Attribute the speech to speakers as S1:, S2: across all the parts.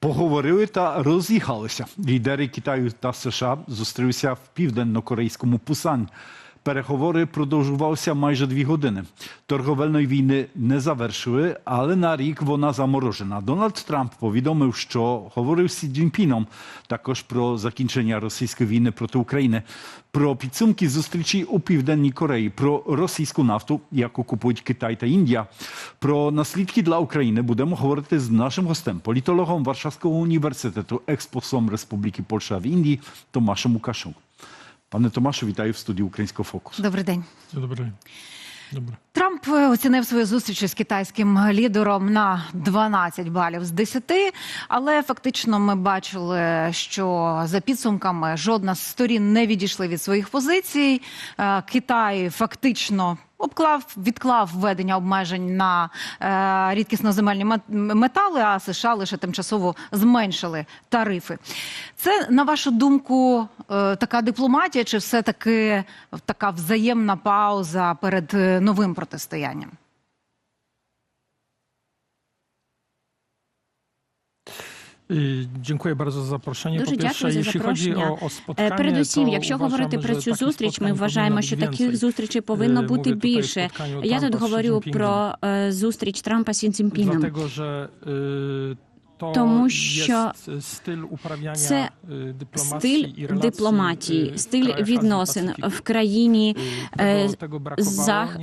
S1: Поговорили та роз'їхалися. Лідери Китаю та США зустрілися в південно-корейському Пусань. Переговори продовжувалися майже дві години. Торговельної війни не завершили, але на рік вона заморожена. Дональд Трамп повідомив, що говорив з Сі Цзіньпіном також про закінчення російської війни проти України, про підсумки зустрічі у південній Кореї, про російську нафту, яку купують Китай та Індія. Про наслідки для України будемо говорити з нашим гостем, політологом Warszawskiego університету, експосом Республіки Польща в Індії Томашем Лукашем. Пане Томашу, вітаю в студії Українського фокусу.
S2: Добрий день.
S3: Добре. Добре.
S2: Трамп е, оцінив свою зустріч із китайським лідером на 12 балів з 10, але фактично ми бачили, що за підсумками жодна з сторін не відійшли від своїх позицій. Е, Китай фактично. Обклав відклав введення обмежень на е, рідкісноземельні мет- метали, а США лише тимчасово зменшили тарифи. Це на вашу думку е, така дипломатія, чи все таки така взаємна пауза перед е, новим протистоянням?
S3: Дякую bardzo za zaproszenie.
S4: Дуже дякую за запрошення. Е, Передусім, якщо говорити про цю зустріч, ми вважаємо, що таких зустрічей повинно
S3: Е,
S4: бути
S3: tutaj o
S4: більше. Я тут говорю про зустріч Трампа з Сі Тому що це Стиль дипломатії, стиль відносин в країні е,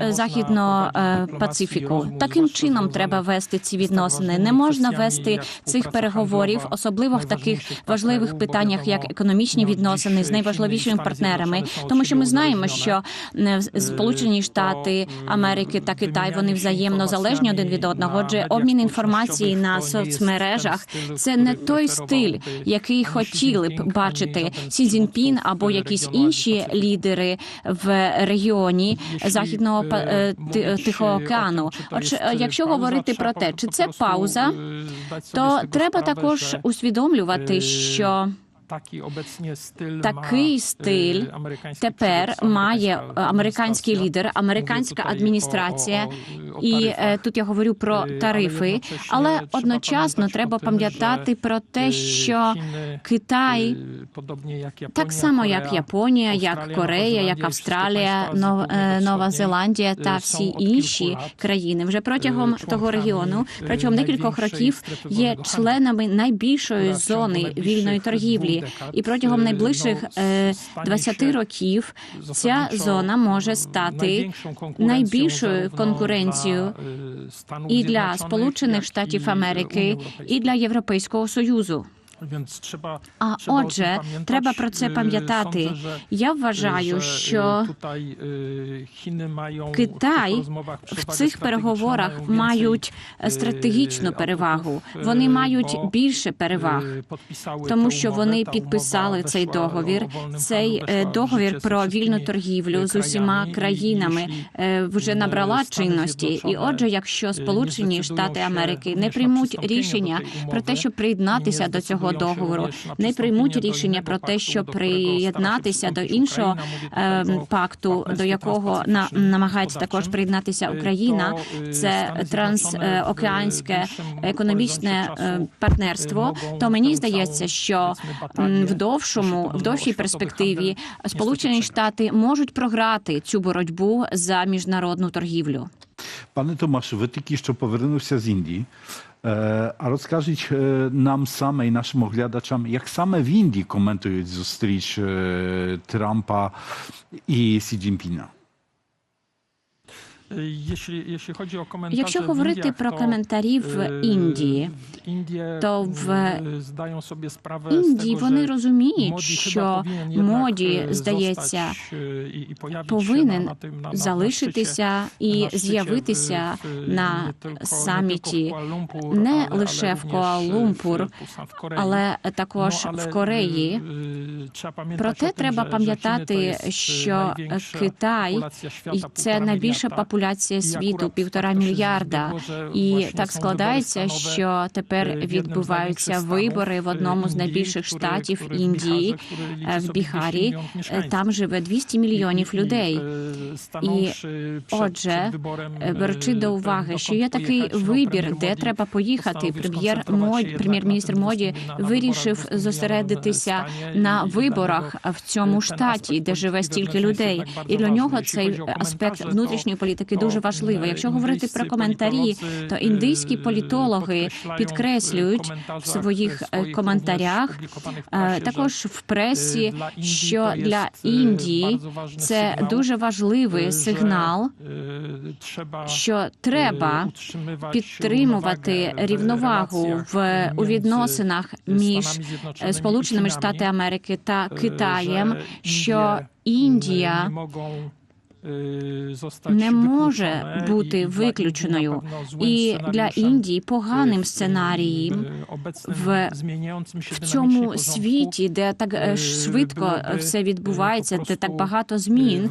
S4: західного е, Пацифіку. Таким чином треба вести ці відносини. Не можна вести цих переговорів, особливо в таких важливих питаннях, як економічні
S3: ну,
S4: відносини з найважливішими партнерами. Тому що ми знаємо, що е, Сполучені Штати Америки та Китай вони взаємно залежні один від одного. Отже, обмін інформації на соцмережах
S3: ten
S4: це не той стиль, який хотіли б бачити Сі Цзіньпін або якісь інші лідери в регіоні західного
S3: е,
S4: е,
S3: mówić
S4: Тихого океану. Отже, якщо говорити про те, чи це пауза,
S3: е,
S4: то треба також усвідомлювати,
S3: е,
S4: що
S3: Такий стиль е,
S4: тепер має американський лідер, американська адміністрація. І е, тут я говорю про
S3: Е,
S4: тарифи, але одночасно треба пам'ятати про те,
S3: Е,
S4: що Китай.
S3: е, подобні як
S4: Так само, як Японія, як Корея, як Австралія, е, Нова Зеландія та
S3: е,
S4: всі інші країни. Вже протягом
S3: е,
S4: того регіону, протягом
S3: е,
S4: декількох років є членами найбільшої зони вільної торгівлі,
S3: dwóch
S4: і протягом найближчих
S3: ну,
S4: е, 20 років ця зона може стати
S3: найбільшою конкуренцією
S4: і для Сполучених Штатів Америки, і для Європейського союзу. А
S3: trzeba
S4: отже, треба про це пам'ятати. Я вважаю,
S3: że,
S4: що
S3: tutaj Chiny mają
S4: Китай в цих переговорах
S3: mają
S4: мають стратегічну перевагу. Вони мають більше переваг. Тому що вони підписали цей договір, цей договір про вільну торгівлю з усіма країнами вже набрала чинності. І отже, якщо Сполучені Штати Америки не приймуть рішення про те, щоб приєднатися до цього
S3: zdecydуją
S4: договору, не приймуть рішення про те, щоб приєднатися до іншого е, пакту, до якого на намагається також приєднатися
S3: Е,
S4: Україна.
S3: е,
S4: Це трансокеанське економічне е,
S3: часу,
S4: партнерство. То мені здається, що в довшому, в довшій перспективі Сполучені Штати можуть програти цю боротьбу за міжнародну торгівлю.
S1: Пане Томашу, ви тільки що повернувся з Індії. Е, А розкажіть е, нам саме і нашим оглядачам, як саме в Індії коментують зустріч е, Трампа і Сі Цзіньпіна?
S4: Якщо говорити про
S3: to,
S4: коментарі в
S3: е,
S4: Індії, то в
S3: е,
S4: Індії вони розуміють, що моді,
S3: е,
S4: здається,
S3: е,
S4: повинен залишитися і з'явитися на саміті.
S3: не,
S4: лише в Куала-Лумпур, але також
S3: Ну,
S4: в Кореї.
S3: е, е, пам'ятати
S4: Проте треба пам'ятати,
S3: що Китай е, найбільша
S4: Китай
S3: популяція
S4: і це найбільша
S3: мільярда,
S4: популяція світу півтора мільярда. І так складається, що тепер
S3: е,
S4: відбуваються вибори в одному з
S3: е,
S4: найбільших штатів Індії, е, в Біхарі. Е. Там живе 200 мільйонів
S3: І- і,
S4: людей.
S3: е, przed-
S4: Отже, Е, Беручи
S3: е,
S4: до уваги, що є такий вибір, де треба поїхати. Прем'єр Моді, прем'єр-міністр Моді вирішив зосередитися на виборах в цьому штаті, де живе стільки людей. І для нього цей аспект внутрішньої політики
S3: то,
S4: дуже
S3: е,
S4: важливий. Якщо говорити про коментарі, то
S3: е,
S4: індійські політологи
S3: підкреслюють в
S4: своїх е, коментарях, е, також в пресі,
S3: е,
S4: що для
S3: е,
S4: Індії це дуже важливий
S3: е,
S4: сигнал,
S3: е,
S4: що треба
S3: е,
S4: підтримувати рівновагу в у відносинах між Сполученими Штатами Америки та
S3: е,
S4: Китаєм, що
S3: Індія не е,
S4: не може бути виключеною. І для Індії поганим
S3: е,
S4: сценарієм
S3: е,
S4: в- в цьому світі, де так е,
S3: е,
S4: швидко все
S3: е,
S4: відбувається, де так багато
S3: е,
S4: змін.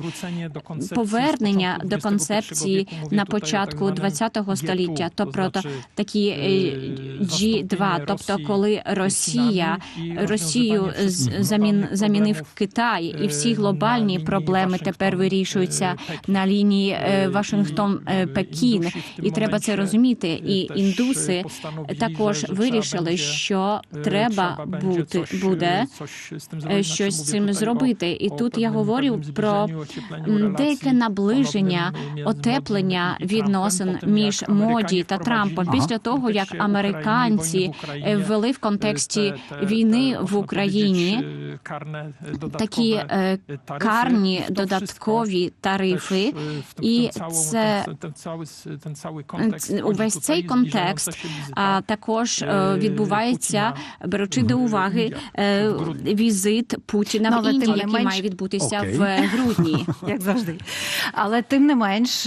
S4: Повернення до концепції на початку ХХ століття, тобто такі е,
S3: е,
S4: G2, тобто коли Росія Росію замін, замінив Китай, і всі
S3: е,
S4: глобальні проблеми тепер вирішуються
S3: Пекін.
S4: на лінії е, Вашингтон
S3: і,
S4: е, І треба це розуміти. І індуси також вирішили, що треба бути буде
S3: е,
S4: щось з цим зробити. І тут я говорю про деяке наближення, отеплення відносин між Моді та Трампом після того, як американці ввели в контексті
S3: те- те-
S4: війни в Україні такі карні додаткові тарифи.
S3: Е,
S4: і це- увесь цей контекст а також е,
S3: е,
S4: відбувається, беручи до уваги візит Путіна в
S2: але тим
S4: Індію, який
S2: менш-
S4: має відбутися в грудні.
S2: як завжди. Але тим не менш,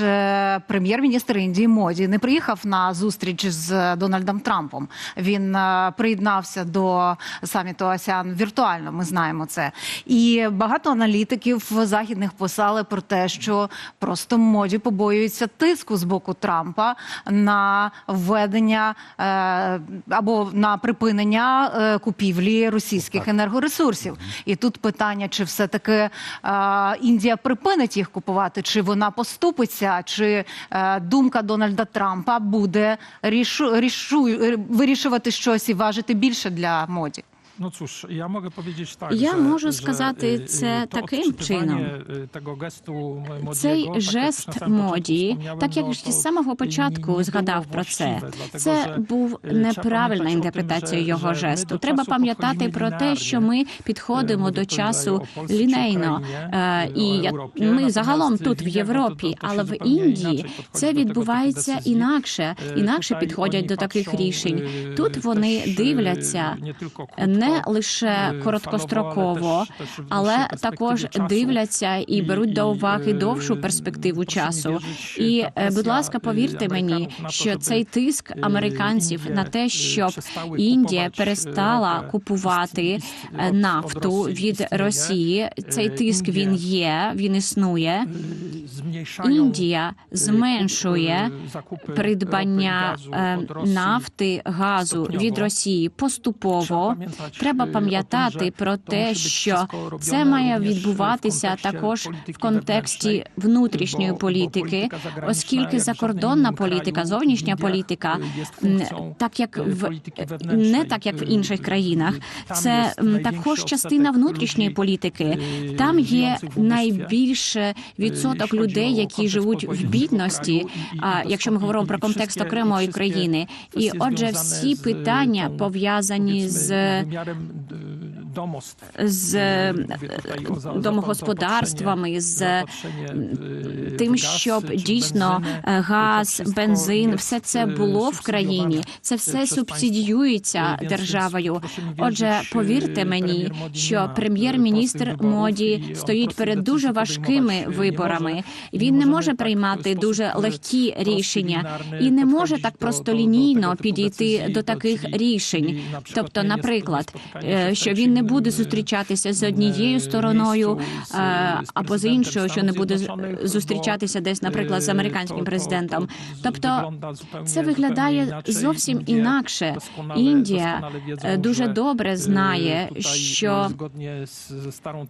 S2: прем'єр-міністр Індії Моді не приїхав на зустріч з Дональдом Трампом. Він приєднався до саміту АСЕАН віртуально. Ми знаємо це. І багато аналітиків західних писали про те, що просто моді побоюється тиску з боку Трампа на введення е, або на припинення е, купівлі російських енергоресурсів. І тут питання, чи все таки е, Індія припинить їх купувати, чи вона поступиться, чи думка Дональда Трампа буде рішу, рішу, вирішувати щось і важити більше для моді.
S3: No cóż, ja mogę powiedzieć tak,
S4: Я
S3: że,
S4: можу сказати
S3: e,
S4: це таким чином.
S3: gestu
S4: Цей жест моді, так як ж з самого початку згадав про це. Це був
S3: e,
S4: неправильна інтерпретація його жесту. Треба пам'ятати про те, що ми
S3: Е,
S4: підходимо до часу лінейно. Е,
S3: е,
S4: І ми загалом тут в Європі,
S3: ну,
S4: але в Індії це відбувається інакше,
S3: Е,
S4: інакше підходять до таких рішень.
S3: е,
S4: Тут вони
S3: е,
S4: дивляться
S3: не
S4: не лише
S3: е,
S4: короткостроково, але також дивляться і беруть до уваги
S3: е,
S4: довшу перспективу часу. І, е, будь ласка,
S3: е,
S4: повірте мені, що цей тиск
S3: е,
S4: американців на те,
S3: е,
S4: щоб Індія перестала купувати е, нафту від. Росії. Цей
S3: Е,
S4: тиск він є, він існує.
S3: e,
S4: Індія зменшує придбання е, нафти, газу від Росії поступово. Треба
S3: e,
S4: пам'ятати про те, що це має відбуватися також в контексті внутрішньої політики, оскільки закордонна політика, зовнішня політика
S3: е,
S4: так як
S3: е,
S4: в не так як в інших
S3: Е,
S4: країнах. Це також частина внутрішньої політики.
S3: е,
S4: Там є найбільше відсоток людей, які живуть в бідності. А якщо ми говоримо про контекст окремої країни, і отже, всі питання пов'язані з
S3: problème de
S4: з
S3: Е, za-
S4: домогосподарствами, з
S3: e,
S4: тим, щоб дійсно е, газ, бензин, все це
S3: е,
S4: було в країні. Це
S3: е,
S4: все субсидіюється
S3: Е,
S4: державою. Отже, повірте
S3: е,
S4: мені, що
S3: е,
S4: прем'єр-міністр Моді стоїть перед дуже важкими виборами. Він не може приймати дуже легкі рішення і не може так просто лінійно підійти до таких рішень. Тобто, наприклад, е, що він не буде зустрічатися з однією стороною е, або з іншою, що не буде зустрічатися десь, наприклад, з американським президентом. Тобто це виглядає зовсім інакше. Індія е, дуже добре знає, що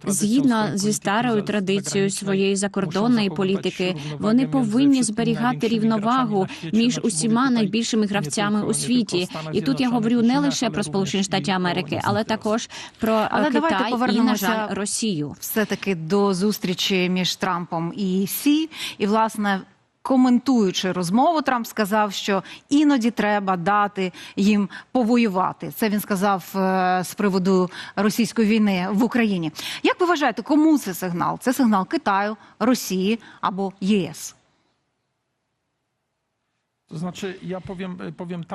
S4: згідно зі старою традицією своєї закордонної політики, вони повинні зберігати рівновагу між усіма найбільшими гравцями у світі. І тут я говорю не лише про Сполучені Штати Америки, але також про е,
S2: Але давайте
S4: Китай і, на
S2: повернемося
S4: жаль, Росію.
S2: все-таки до зустрічі між Трампом і Сі. І, власне, коментуючи розмову, Трамп сказав, що іноді треба дати їм повоювати. Це він сказав е, з приводу російської війни в Україні. Як ви вважаєте, кому це сигнал? Це сигнал Китаю, Росії або ЄС?
S3: To znaczy, ja powiem, powiem tak,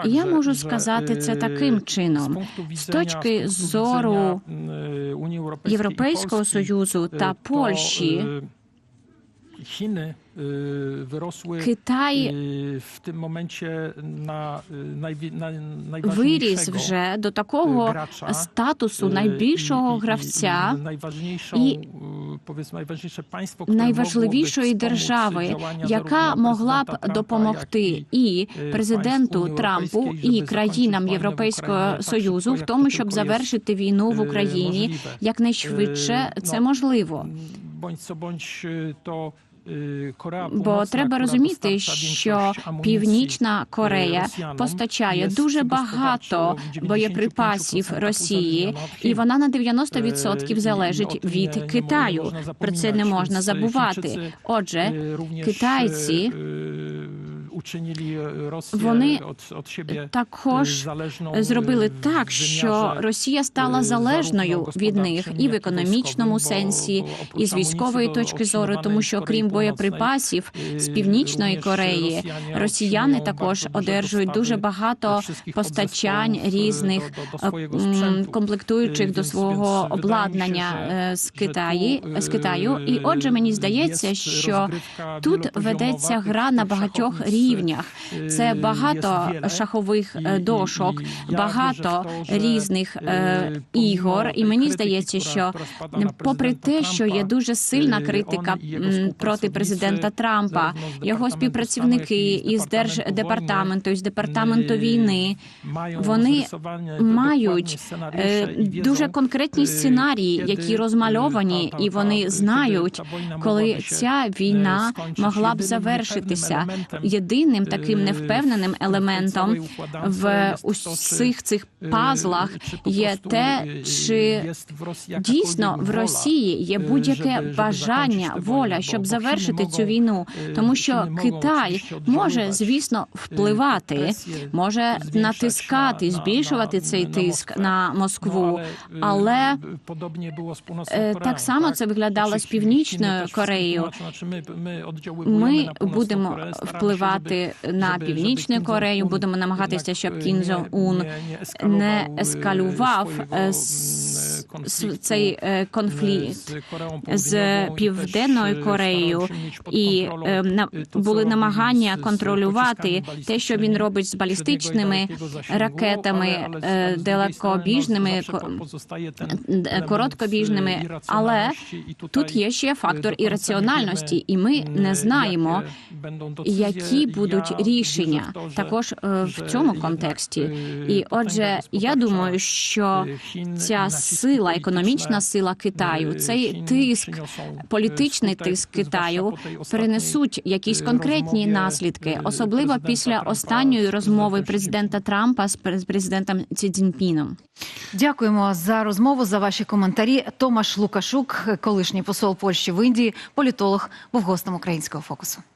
S4: Я
S3: że,
S4: можу
S3: że,
S4: сказати це таким чином.
S3: пункту
S4: З
S3: widzenia-
S4: точки
S3: пункту
S4: зору Європейського Союзу та Польщі
S3: Chiny wyrosły
S4: Китай
S3: в tym momencie na, е, najwi- na
S4: виріс вже до такого
S3: gracza,
S4: статусу найбільшого
S3: і-
S4: гравця.
S3: і найважніше państwo,
S4: найважливішої держави, яка могла б допомогти
S3: і,
S4: президенту Трампу, і країнам Європейського союзу в тому, щоб завершити війну в Україні якнайшвидше. Це можливо.
S3: Bądź co bądź to Korea
S4: Бо треба розуміти, що Північна
S3: е,
S4: Корея постачає дуже багато боєприпасів Росії, і вона на
S3: Е,
S4: 90%
S3: і- і
S4: залежить від Китаю. Про це не можна забувати. Отже,
S3: е,
S4: китайці вони
S3: от себе
S4: також
S3: залежною
S4: зробили так, що Росія
S3: е,
S4: стала залежною від них і в економічному сенсі, і з військової точки зору, тому що крім боєприпасів з
S3: е,
S4: Північної Кореї, росіяни також одержують дуже багато постачань
S3: e,
S4: різних е, комплектуючих
S3: Е,
S4: до свого обладнання е, з Китаї з Китаю. І
S3: е,
S4: отже, мені здається, що тут ведеться гра на багатьох
S3: шаховниць,
S4: рівнях.
S3: е,
S4: Це багато шахових е, дошок, багато різних е, ігор. І мені здається, що попри те, що є дуже сильна критика проти президента Трампа, його співпрацівники із держдепартаменту, із департаменту війни. Вони мають дуже конкретні сценарії, які розмальовані, і вони знають, коли ця війна могла б завершитися.
S3: елементом,
S4: Єдиним таким
S3: е,
S4: невпевненим елементом в усіх цих
S3: е,
S4: пазлах є те,
S3: е,
S4: чи Дійсно, в Росії є
S3: е,
S4: будь-яке бажання, воля, щоб завершити цю війну,
S3: е,
S4: тому що Китай може, звісно, впливати, може натискати, збільшувати цей тиск на
S3: Ну,
S4: Москву.
S3: але, е,
S4: е, так само це виглядало з Північною Кореєю.
S3: ми-
S4: будемо впливати
S3: щоб-
S4: на Північну Корею, будемо намагатися, щоб
S3: е, не-
S4: Ун
S3: не- не е,
S4: ескалював цей е, конфлікт
S3: з Південною,
S4: Кореєю. І е, на були намагання контролювати те, що він робить з балістичними ракетами, е, далекобіжними, короткобіжними, але
S3: тут
S4: є ще фактор ірраціональності, і ми не знаємо, які будуть рішення також в цьому контексті. І отже, я думаю, що ця сила, економічна сила Китаю, цей тиск, політичний тиск Китаю принесуть якісь конкретні наслідки, особливо після останньої розмови президента Трампа з президентом Ці Цзіньпіном.
S2: Дякуємо за розмову, за ваші коментарі. Томаш Лукашук, колишній посол Польщі в Індії, політолог, був гостем українського фокусу.